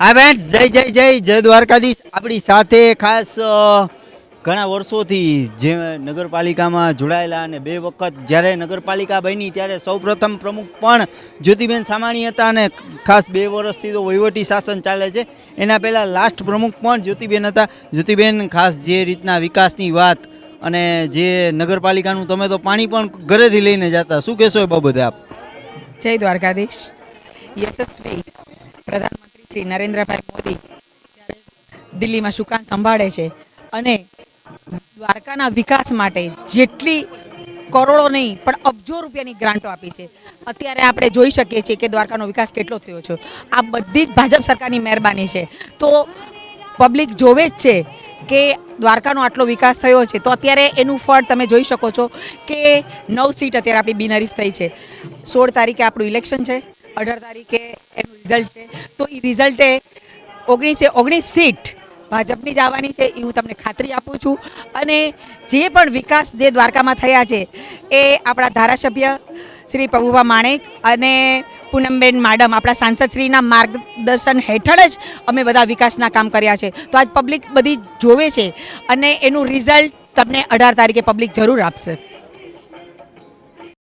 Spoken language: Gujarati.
હા બેન જય જય જય જય દ્વારકાધીશ. આપણી સાથે ખાસ ઘણા વર્ષોથી જે નગરપાલિકામાં જોડાયેલા અને બે વખત જ્યારે નગરપાલિકા બની ત્યારે સૌપ્રથમ પ્રમુખ પણ જ્યોતિબેન સામાણી હતા અને ખાસ બે વર્ષથી તો વહીવટી શાસન ચાલે છે. એના પહેલાં લાસ્ટ પ્રમુખ પણ જ્યોતિબેન હતા. જ્યોતિબેન ખાસ જે રીતના વિકાસની વાત અને જે નગરપાલિકાનું તમે તો પાણી પણ ઘરેથી લઈને જતા. શું કહેશો એ બાબતે આપ? જય દ્વારકાધીશ. યશસ્વી. પ્રધાનમંત્રી શ્રી નરેન્દ્રભાઈ મોદી દિલ્હીમાં સુકાન સંભાળે છે અને દ્વારકાના વિકાસ માટે જેટલી કરોડો નહીં, પણ અબજો રૂપિયાની ગ્રાન્ટો આપી છે. અત્યારે આપણે જોઈ શકીએ છીએ કે દ્વારકાનો વિકાસ કેટલો થયો છે. આ બધી જ ભાજપ સરકારની મહેરબાની છે. તો પબ્લિક જોવે જ છે કે દ્વારકાનો આટલો વિકાસ થયો છે. તો અત્યારે એનું ફળ તમે જોઈ શકો છો કે નવ સીટ અત્યારે આપણી બિનહરીફ થઈ છે. સોળ તારીખે આપણું ઇલેક્શન છે, અઢાર તારીખે એનું રિઝલ્ટ છે. તો એ રિઝલ્ટે ઓગણીસે ઓગણીસ સીટ ભાજપની જ આવવાની છે એ હું તમને ખાતરી આપું છું. અને જે પણ વિકાસ જે દ્વારકામાં થયા છે, એ આપણા ધારાસભ્ય શ્રી પ્રભુભા માણેક અને પૂનમબેન માડમ, આપણા સાંસદશ્રીના માર્ગદર્શન હેઠળ જ અમે બધા વિકાસના કામ કર્યા છે. તો આજ પબ્લિક બધી જોવે છે અને એનું રિઝલ્ટ તમને અઢાર તારીખે પબ્લિક જરૂર આપશે.